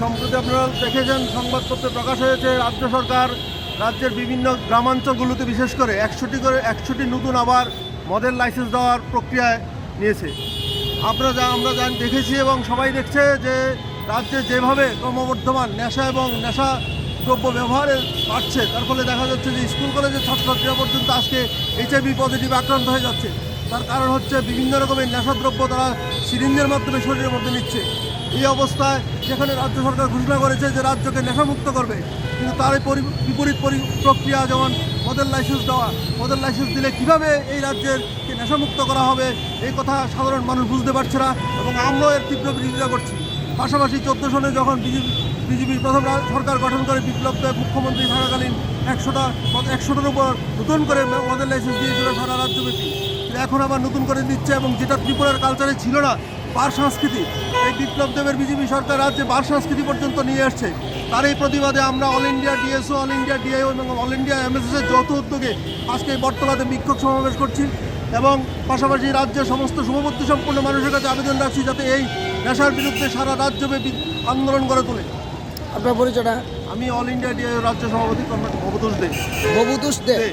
সম্প্রতি আপনারা দেখেছেন, সংবাদপত্রে প্রকাশ হয়েছে, রাজ্য সরকার রাজ্যের বিভিন্ন গ্রামাঞ্চলগুলোতে বিশেষ করে একশোটি করে, একশোটি নতুন আবার মদের লাইসেন্স দেওয়ার প্রক্রিয়ায় নিয়েছে। আমরা যা, আমরা জান দেখেছি এবং সবাই দেখছে যে রাজ্যে যেভাবে ক্রমবর্ধমান নেশা এবং নেশা দ্রব্য ব্যবহারে বাড়ছে, তার ফলে দেখা যাচ্ছে যে স্কুল, কলেজের ছাত্রছাত্রীরা পর্যন্ত আজকে এইচআইভি পজিটিভ আক্রান্ত হয়ে যাচ্ছে। তার কারণ হচ্ছে বিভিন্ন রকমের নেশাদ্রব্য তারা সিরিঞ্জের মাধ্যমে শরীরের মধ্যে নিচ্ছে। এই অবস্থায় যেখানে রাজ্য সরকার ঘোষণা করেছে যে রাজ্যকে নেশামুক্ত করবে, কিন্তু তার বিপরীত পরি প্রক্রিয়া যেমন মদের লাইসেন্স দেওয়া মদের লাইসেন্স দিলে কীভাবে এই রাজ্যের নেশামুক্ত করা হবে, এই কথা সাধারণ মানুষ বুঝতে পারছে না এবং আমরাও এর তীব্র বিরোধিতা করছি। পাশাপাশি চোদ্দ সনে যখন বিজেপি বিজেপির প্রথম সরকার গঠন করে, বিপ্লব মুখ্যমন্ত্রী থাকাকালীন একশোটা, একশোটার উপর নতুন করে মদের লাইসেন্স দিয়েছিল সারা রাজ্যব্যাপী। এখন আবার নতুন করে দিচ্ছে এবং যেটা ত্রিপুরার কালচারে ছিল না বার সংস্কৃতি। এই বিপ্লব দেবের বিজেপি সরকার রাজ্যে বার সংস্কৃতি পর্যন্ত নিয়ে আসছে তার এই প্রতিবাদে আমরা all India DSO all India DIO এবং অল ইন্ডিয়া এমএসএস এর যৌথ উদ্যোগে আজকে এই বর্তমানে বিক্ষোভ সমাবেশ করছি এবং পাশাপাশি রাজ্যের সমস্ত শুভবুদ্ধি সম্পন্ন মানুষের কাছে আবেদন রাখছি যাতে এই নেশার বিরুদ্ধে সারা রাজ্যব্যাপী আন্দোলন গড়ে তোলে। আপনার পরিচয়টা? আমি অল ইন্ডিয়া ডিআইও রাজ্য সভাপতি কমরেড ভবতোষ দে। ববুতুষ দে। দে।